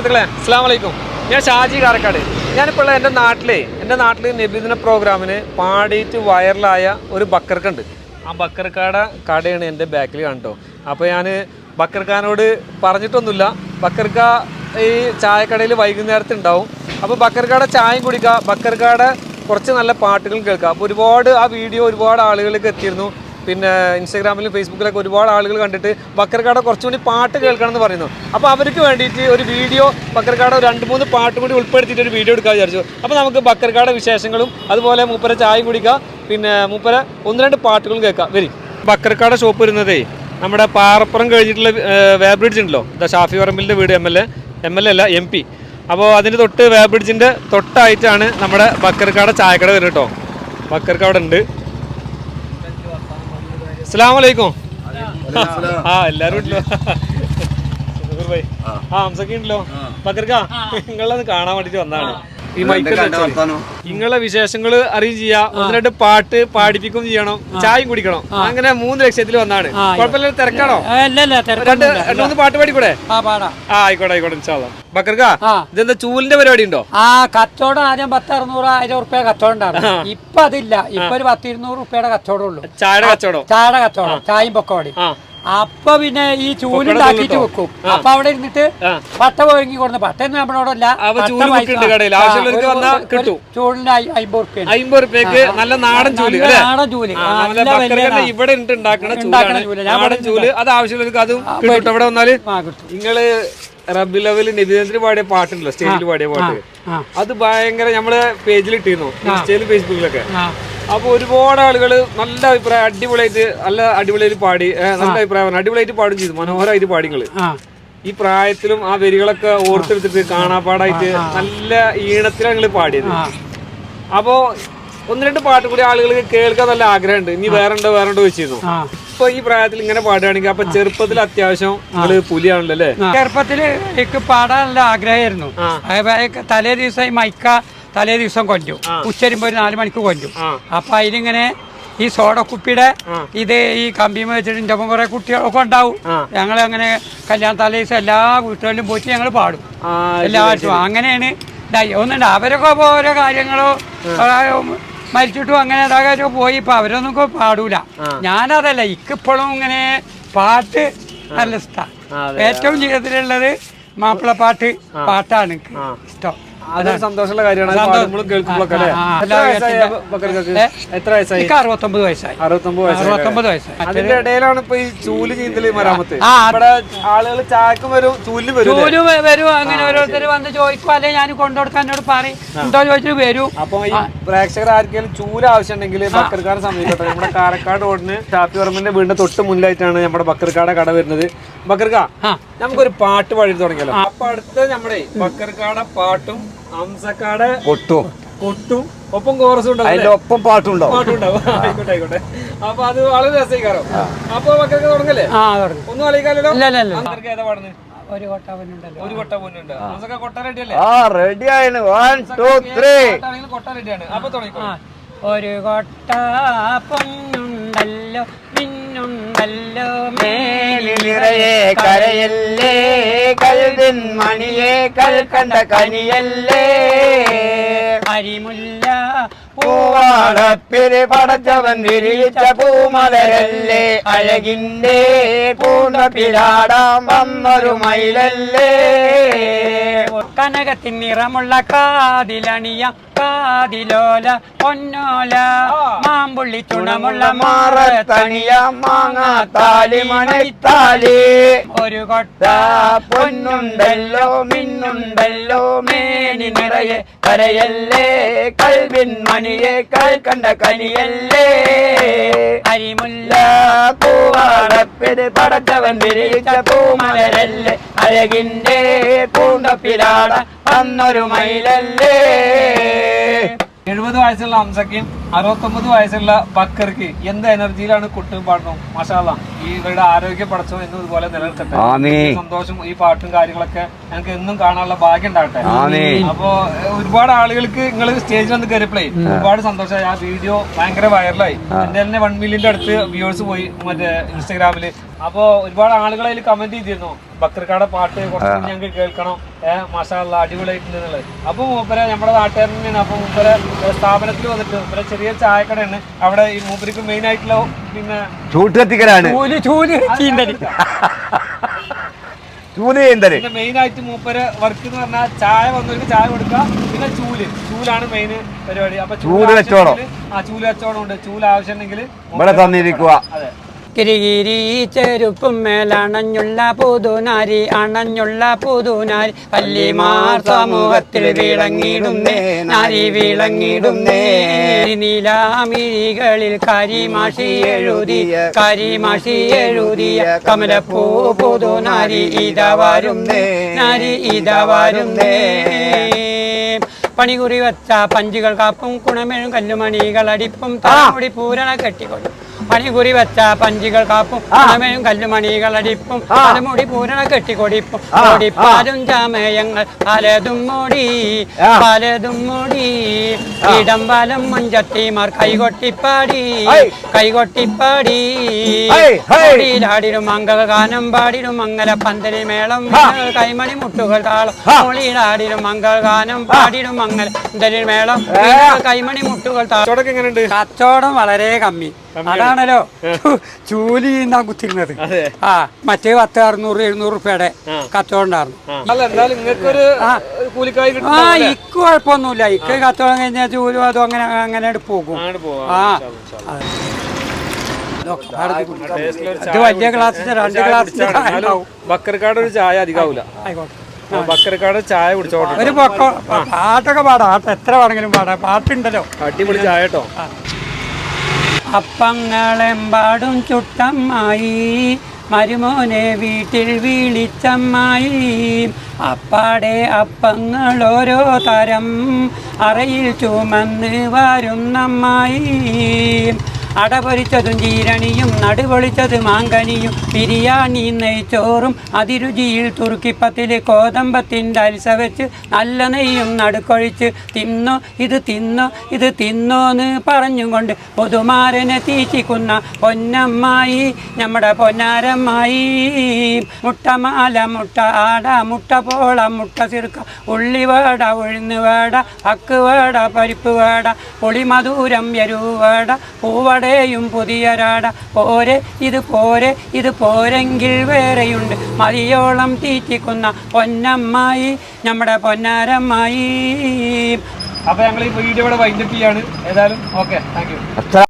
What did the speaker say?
സുഹൃത്തുക്കളെ അസ്സാം വലൈക്കും ഞാൻ ഷാജി കാരക്കാട്. ഞാനിപ്പോൾ എന്റെ നാട്ടിലെ. എന്റെ നാട്ടിൽ നബിദിന പ്രോഗ്രാമിന് പാടിയിട്ട് വൈറലായ ഒരു ബക്കർക്കുണ്ട്. ആ ബക്കർക്കാടെ കടയാണ് എന്റെ ബാക്കിൽ കണ്ടോ. അപ്പോൾ ഞാൻ ബക്കർക്കാനോട് പറഞ്ഞിട്ടൊന്നുമില്ല. ബക്കർക്ക ഈ ചായക്കടയിൽ വൈകുന്നേരത്ത് ഉണ്ടാവും. അപ്പോൾ ബക്കർക്കാടെ ചായയും കുടിക്കുക ബക്കർക്കാടെ കുറച്ച് നല്ല പാട്ടുകളും കേൾക്കുക. അപ്പോൾ ഒരുപാട് ആ വീഡിയോ ഒരുപാട് ആളുകളിലേക്ക് എത്തിയിരുന്നു. പിന്നെ ഇൻസ്റ്റാഗ്രാമിലും ഫേസ്ബുക്കിലൊക്കെ ഒരുപാട് ആളുകൾ കണ്ടിട്ട് ബക്കർക്കാട കുറച്ചുകൂടി പാട്ട് കേൾക്കണം എന്ന് പറയുന്നു. അപ്പോൾ അവർക്ക് വേണ്ടിയിട്ട് ഒരു വീഡിയോ ബക്കർക്കാട രണ്ട് മൂന്ന് പാട്ട് കൂടി ഉൾപ്പെടുത്തിയിട്ട് ഒരു വീഡിയോ എടുക്കാൻ വിചാരിച്ചു. അപ്പോൾ നമുക്ക് ബക്കർക്കാട വിശേഷങ്ങളും അതുപോലെ മൂപ്പര ചായയും കുടിക്കുക പിന്നെ മൂപ്പര ഒന്ന് രണ്ട് പാട്ടുകളും കേൾക്കാം. വരി. ബക്കർക്കാട ഷോപ്പ് വരുന്നതേ നമ്മുടെ പാറപ്പുറം കഴിഞ്ഞിട്ടുള്ള വേബ്രിഡ്ജ് ഉണ്ടല്ലോ. ദ ഷാഫി പറമ്പിലിന്റെ വീട് M L A M L A അല്ല എം പി അപ്പോൾ അതിന്റെ തൊട്ട് വേബ്രിഡ്ജിന്റെ തൊട്ടായിട്ടാണ് നമ്മുടെ ബക്കർക്കാട ചായക്കട വരുന്നത് കേട്ടോ. ബക്കർക്കാട് ഉണ്ട്. അസ്സലാമു അലൈക്കും ആ എല്ലാരും ഉണ്ടല്ലോ. ആ. ഹംസൊക്കെ ഉണ്ടല്ലോ. ബക്കർക്ക നിങ്ങളത് കാണാൻ വേണ്ടിട്ട് വന്നാണ് ഈ മൈക്ക് നിങ്ങളെ വിശേഷങ്ങൾ അറിയും ചെയ്യാ. ഒന്ന് രണ്ട് പാട്ട് പാടിപ്പിക്കും ചെയ്യണം. ചായയും കുടിക്കണം. അങ്ങനെ മൂന്ന് ലക്ഷ്യത്തിൽ വന്നാണ്. കുഴപ്പമില്ല തിരക്കാണോ? അല്ലല്ല രണ്ട് രണ്ട് മൂന്ന് പാട്ട് പാടിക്കൂടെ? ആ പാടാം. ആ ആയിക്കോട്ടെ ആയിക്കോട്ടെ ഇൻഷാല്ലാ ബക്കർക്ക. ഇതെന്താ ചൂലിന്റെ പരിപാടി ഉണ്ടോ? ആ കച്ചവടം ആദ്യം പത്ത് അറുന്നൂറ് ആയിരം ഉറുപ്പ്യ കച്ചവടം ഉണ്ടായിരുന്നു. ഇപ്പൊ അതില്ല ഇപ്പൊ ഒരു പത്ത് ഇരുന്നൂറ് ഉറുപ്പ്യയുടെ കച്ചവടം ഉള്ളൂ. ചായ കച്ചവടം? ചായ കച്ചവടം ചായയും പൊക്കോടി ആ. അപ്പൊ പിന്നെ ഈ ചൂലുണ്ടാക്കിട്ട് വെക്കും. അപ്പൊ അവിടെ ഇരുന്നിട്ട്. പട്ട പോയി നമ്മളോടല്ല കടയിൽ. ആവശ്യമുള്ളവർക്ക് വന്നാ കിട്ടും. ചൂലിന് അയ്മ്പത് ഉറുപ്പ്യ അമ്പത് റുപ്യക്ക് നല്ല നാടൻ ചൂൽ നാടൻ ചൂൽ. ഇവിടെ ഉണ്ട് ഉണ്ടാക്കണ ചൂൽ. നാടൻ ചൂൽ. അത് ആവശ്യമുള്ളവർക്ക് അതും ഇവിടെ വന്നാൽ നിങ്ങൾ റബ്ബി ലെവൽ നിബിധത്തിന് പാടിയ പാട്ടുണ്ടല്ലോ സ്റ്റേജിൽ പാടിയ പാട്ട്. അത് ഭയങ്കര നമ്മളെ പേജിൽ ഇട്ടിരുന്നു ഇൻസ്റ്റയിലും ഫേസ്ബുക്കിലൊക്കെ. ആ അപ്പൊ ഒരുപാട് ആളുകൾ നല്ല അഭിപ്രായം അടിപൊളിയായിട്ട് നല്ല അടിപൊളിയായിട്ട് പാടി നല്ല അഭിപ്രായം. അടിപൊളിയായിട്ട് പാടും ചെയ്തു. മനോഹരമായിട്ട് പാടി നിങ്ങൾ ഈ പ്രായത്തിലും ആ വരികളൊക്കെ ഓർത്തെടുത്തിട്ട് കാണാപ്പാടായിട്ട് നല്ല ഈണത്തിലാണ് നിങ്ങൾ പാടിയത്. അപ്പോ ഒന്ന് രണ്ട് പാട്ട് കൂടി ആളുകൾ കേൾക്കാൻ നല്ല ആഗ്രഹമുണ്ട്. ഇനി വേറെ ഉണ്ടോ വേറെ ഉണ്ടോ വെച്ചിരുന്നു ഇപ്പൊ ഈ പ്രായത്തിൽ ഇങ്ങനെ പാടുകയാണെങ്കിൽ അപ്പൊ ചെറുപ്പത്തിൽ അത്യാവശ്യം നിങ്ങൾ പുലിയാണല്ലോ അല്ലേ? ചെറുപ്പത്തിൽ എനിക്ക് പാടാൻ നല്ല ആഗ്രഹമായിരുന്നു. തലേ ദിവസം മൈക്ക തലേ ദിവസം കൊല്ലും. ഉച്ചരുമ്പോ ഒരു നാല് മണിക്ക് കൊല്ലും. അപ്പൊ അതിലിങ്ങനെ ഈ സോഡ കുപ്പിയുടെ ഇത് ഈ കമ്പിമ വെച്ചിട്ട് എന്റെ കുറെ കുട്ടികളൊക്കെ ഉണ്ടാവും. ഞങ്ങൾ അങ്ങനെ കല്യാണ തലേ ദിവസം എല്ലാ വീട്ടുകളിലും പോയിട്ട് ഞങ്ങൾ പാടും. എല്ലാവർക്കും. അങ്ങനെയാണ്. ഒന്നുണ്ട്. അവരൊക്കെ ഓരോ കാര്യങ്ങളോ മരിച്ചിട്ടും അങ്ങനെ ഇതാകാരോ പോയി. ഇപ്പൊ അവരൊന്നും പാടൂല. ഞാനതല്ല ഇക്കിപ്പോഴും ഇങ്ങനെ പാട്ട് നല്ല ഇഷ്ടമാണ് ആ, ഏറ്റവും ജീവിതത്തിലുള്ളത് മാപ്പിളപ്പാട്ട് പാട്ടാണ് ഇഷ്ടം. സന്തോഷമുള്ള കാര്യമാണ്. എത്ര വയസ്സായി എല്ലാ അപ്പൊ ബക്കറിക്കൊക്കെ? ഏ? എത്ര വയസ്സായി? എനിക്ക് അറുപത്തൊമ്പത് വയസ്സായി. അറുപത്തൊമ്പത് വയസ്സായി അറുപത്തൊമ്പത് വയസ്സായി. അതിന്റെ ഇടയിലാണ് ഇപ്പൊ ഈ ചൂൽ ചീന്തൽ മരാമത്ത്. ആ. ആളുകൾ ചായക്കും വരും വരും? വരും. അങ്ങനെ ഓരോരുത്തർ വന്ന് ചോദിക്കും. അല്ലെങ്കിൽ ഞാൻ കൊണ്ടുകൊടുക്കാൻ എന്നോട് പറയും. എന്തോ ചോദിച്ചിട്ട് വരും. അപ്പൊ ഈ പ്രേക്ഷകർ ആർക്കെങ്കിലും ചൂൽ ആവശ്യമുണ്ടെങ്കിൽ ബക്കർക്കാട് സമീപത്തെ നമ്മുടെ കാരക്കാട് റോഡിന് ഷാപ്പി വർമ്മന്റെ വീടിന്റെ തൊട്ട് മുന്നിലായിട്ടാണ് നമ്മുടെ ബക്കർക്കാട് കട വരുന്നത്. ബക്കർക്ക. നമുക്കൊരു പാട്ട് പാടി തുടങ്ങിയല്ലോ അപ്പൊ അടുത്ത നമ്മുടെ ബക്കർക്കാട പാട്ടും ഹംസക്കാട് കൊട്ടും. കൊട്ടും. ഒപ്പം കോറസും ഉണ്ടാവും അതിന്റെ ഒപ്പം പാട്ടുണ്ടാവും. പാട്ടുണ്ടാവും. ആയിക്കോട്ടെ ആയിക്കോട്ടെ. അപ്പൊ അത് വളരെ രസമായിക്കാരോ അപ്പൊ മക്കൾക്ക് തുടങ്ങല്ലേ? ഒന്നും അറിയിക്കാലോ. ബക്കർക്ക് ഏതാ പാടുന്നത്? ഒരു ഒരു കൊട്ട പൊന്നുണ്ട്. കൊട്ട റെഡിയല്ലേ ആ റെഡി ആയിന്. വൺ ടു ത്രീ കൊട്ട റെഡിയാണ് അപ്പൊ തുടങ്ങിക്കോ ഒരു കൊട്ട പൊന്നുണ്ടല്ലോ മിന്നുണ്ടല്ലോ മേലിൽ നിറയെ കരയല്ലേ? മണിയെ കൽക്കണ്ട കനിയല്ലേ? അരിമുല്ല പൂവാടപ്പിരി പടച്ചവൻ തിരിച്ച പൂമലരല്ലേ? അഴകിന്റെ പൂർണപ്പിലാടാൻ വന്നൊരു മയിലല്ലേ. കനകത്തിൻ നിറമുള്ള കാതിലണിയ കാതിലോല പൊന്നോല. മാമ്പുള്ളി ചുണമുള്ള മാറ തണിയ മാങ്ങാ താലി മണിത്താലി. ഒരു കൊട്ട പൊന്നുണ്ടല്ലോ മിന്നുണ്ടല്ലോ മേനി നിറയെ കരയല്ലേ. കൽവിൻ മണിയെ കൽക്കണ്ട കനിയല്ലേ. അരിമുല്ല പൂവാടപ്പിത് പടച്ചവൻ വിരിയിച്ച പൂമലരല്ലേ അഴകിന്റെ പൂന്തപ്പിലാട വന്നൊരു മയിലല്ലേ? എഴുപത് വയസ്സുള്ള ഹംസക്കും അറുപത്തൊമ്പത് വയസ്സുള്ള ബക്കർക്ക് എന്ത് എനർജിയിലാണ് കുട്ടും പാട്ടും? മഷാല ഈ ഇവരുടെ ആരോഗ്യ പടച്ചോ എന്നും ഇതുപോലെ നിലനിർത്തട്ടെ. സന്തോഷം ഈ പാട്ടും കാര്യങ്ങളൊക്കെ ഞങ്ങൾക്ക് എന്നും കാണാനുള്ള ഭാഗ്യം ഉണ്ടാകട്ടെ. അപ്പൊ അപ്പോ ഒരുപാട് ആളുകൾക്ക് നിങ്ങൾ സ്റ്റേജിൽ വന്ന് കയറിയപ്പോഴേ ഒരുപാട് സന്തോഷമായി. ആ വീഡിയോ ഭയങ്കര വൈറലായി എന്റെ തന്നെ വൺ മില്യന്റെ അടുത്ത് വ്യൂവേഴ്സ് പോയി മറ്റേ ഇൻസ്റ്റാഗ്രാമിൽ അപ്പോ ഒരുപാട് ആളുകൾ അതിൽ കമന്റ് ചെയ്തിരുന്നു. ബക്കർക്കാടെ പാട്ട് കുറച്ച് കൂടി ഞങ്ങൾക്ക് കേൾക്കണം. ഏഹ് മാഷാള്ള അടിപൊളിയായിട്ടുണ്ട് എന്നുള്ളത് അപ്പൊ മൂപ്പര നമ്മുടെ നാട്ടുകാരൻ തന്നെയാണ്. അപ്പൊ മൂപ്പര സ്ഥാപനത്തിൽ വന്നിട്ട് മൂപ്പര ചെറിയ ചായക്കടയാണ്. അവിടെ ഈ മൂപ്പരിക്ക് മെയിൻ ആയിട്ടുള്ള പിന്നെ ചൂട്ട് കത്തിക്കലാണ്. ചൂൽ ചൂൽ ചീന്തൽ. ചൂൽ ചെയ്യുന്നത് പിന്നെ മെയിൻ ആയിട്ട് മൂപ്പര് വർക്ക് എന്ന് പറഞ്ഞാൽ ചായ വന്നവർക്ക് ചായ കൊടുക്കുക പിന്നെ ചൂൽ. ചൂലാണ് മെയിൻ പരിപാടി. അപ്പൊ ചൂൽ കച്ചവടം. ആ ചൂൽ കച്ചവടം ഉണ്ട്. ചൂൽ ആവശ്യമുണ്ടെങ്കിൽ ഇവിടെ തന്നിരിക്കുക അതെ. കിരികിരി ചെരുപ്പും മേലണഞ്ഞുള്ള പുതുനാരി അണഞ്ഞുള്ള പുതുനാരി. പല്ലിമാർ സമൂഹത്തിൽ വിളങ്ങിടുന്നേ നാരി വിളങ്ങിടുന്നേ നീലാമിഴികളിൽ കരിമാഷി എഴുതിയ കരിമാഷി എഴുതിയ കമലപ്പൂ പുതുനാരി ഇത വരുന്നേ നാരി ഇത വരുന്നേ. പണികുറി വച്ച പഞ്ചുകൾ കാപ്പും കുണമെഴും കല്ലുമണികൾ അടിപ്പും താമുടി പൂരണ കെട്ടിക്കൊള്ളും പണികുറി വെച്ച പഞ്ചികൾ കാപ്പും കുണമെഴും കല്ലുമണികൾ അടിപ്പും തലമുടി പൂരണ കെട്ടിക്കൊടിപ്പും ഓടിപ്പാലും ജാമയങ്ങൾ പലതും മുടി പലതും മുടി. ഇടം വലം മുഞ്ചത്തിമാർ കൈകൊട്ടിപ്പാടി കൈകൊട്ടിപ്പാടി. High, high. ാടിരും മംഗളഗാനം പാടിരും മംഗല പന്തലി മേളം കൈമണി മുട്ടുകൾ താളം ഓളിയിലാടിനും മംഗള ഗാനം പാടിരും മംഗല പന്തലി മേളം കൈമണി മുട്ടുകൾ താളം. കച്ചവടം വളരെ കമ്മി. അതാണല്ലോ. ജോലി ചെയ്യുന്ന കുത്തിരുന്നത്. ആ മറ്റേ പത്ത് അറുന്നൂറ് എഴുന്നൂറ് റുപ്യയുടെ കച്ചവടം ഉണ്ടായിരുന്നു. ആ. ഇക്ക് കുഴപ്പമൊന്നുമില്ല. ഇക്ക് കച്ചവടം കഴിഞ്ഞാൽ ജോലി അതും അങ്ങനെ അങ്ങനെ പോകും. ആ. ഇത് വലിയ ഗ്ലാസ് രണ്ട് ഗ്ലാസ് ബക്കർക്കാട് ഒരു ചായ അധികാവൂല ബക്കർക്കാട് ചായ കുടിച്ചോട്ടെ ഒരു പൊക്കോ പാട്ടൊക്കെ പാടാം. പാട്ട് എത്ര വേണമെങ്കിലും പാടാം. പാട്ടുണ്ടല്ലോ. അടിപൊളി ചായ കേട്ടോ. അപ്പങ്ങളെമ്പാടും ചുട്ടമ്മായി മരുമോനെ വീട്ടിൽ വിളിച്ചമ്മായി. അപ്പാടെ അപ്പങ്ങൾ ഓരോ തരം അറയിൽ ചുമന്ന് വരുന്നമ്മായി. അടപൊരിച്ചതും ജീരണിയും നടുപൊളിച്ചത് മാങ്കനിയും ബിരിയാണി നെയ്ച്ചോറും അതിരുചിയിൽ തുറുക്കിപ്പത്തിൽ കോതമ്പത്തിന്റെ അൽസ വെച്ച് നല്ല നെയ്യും നടുക്കൊഴിച്ച് തിന്നോ ഇത് തിന്നോ ഇത് തിന്നോന്ന് പറഞ്ഞുകൊണ്ട് പൊതുമാരനെ തീറ്റിക്കുന്ന പൊന്നമ്മായി നമ്മുടെ പൊന്നാരമ്മായി. മുട്ടമാല മുട്ട ആട മുട്ട പോള മുട്ട സിറുക്ക ഉള്ളിവേട ഉഴുന്നുവേട അക്കുവേട പരിപ്പ് വേട പുളിമധൂരം എരുവേട പൂവടയും പുതിയരാട പോരെ ഇത് പോരെ ഇത് പോരെങ്കിൽ വേറെയുണ്ട്. മതിയോളം തീറ്റിക്കുന്ന പൊന്നമ്മായി നമ്മുടെ പൊന്നാരമ്മായി. അപ്പൊ ഞങ്ങൾ ഈ വീഡിയോ ഇവിടെ വൈൻഡപ്പ് ചെയ്യാണ്. ഏതായാലും ഓക്കെ താങ്ക്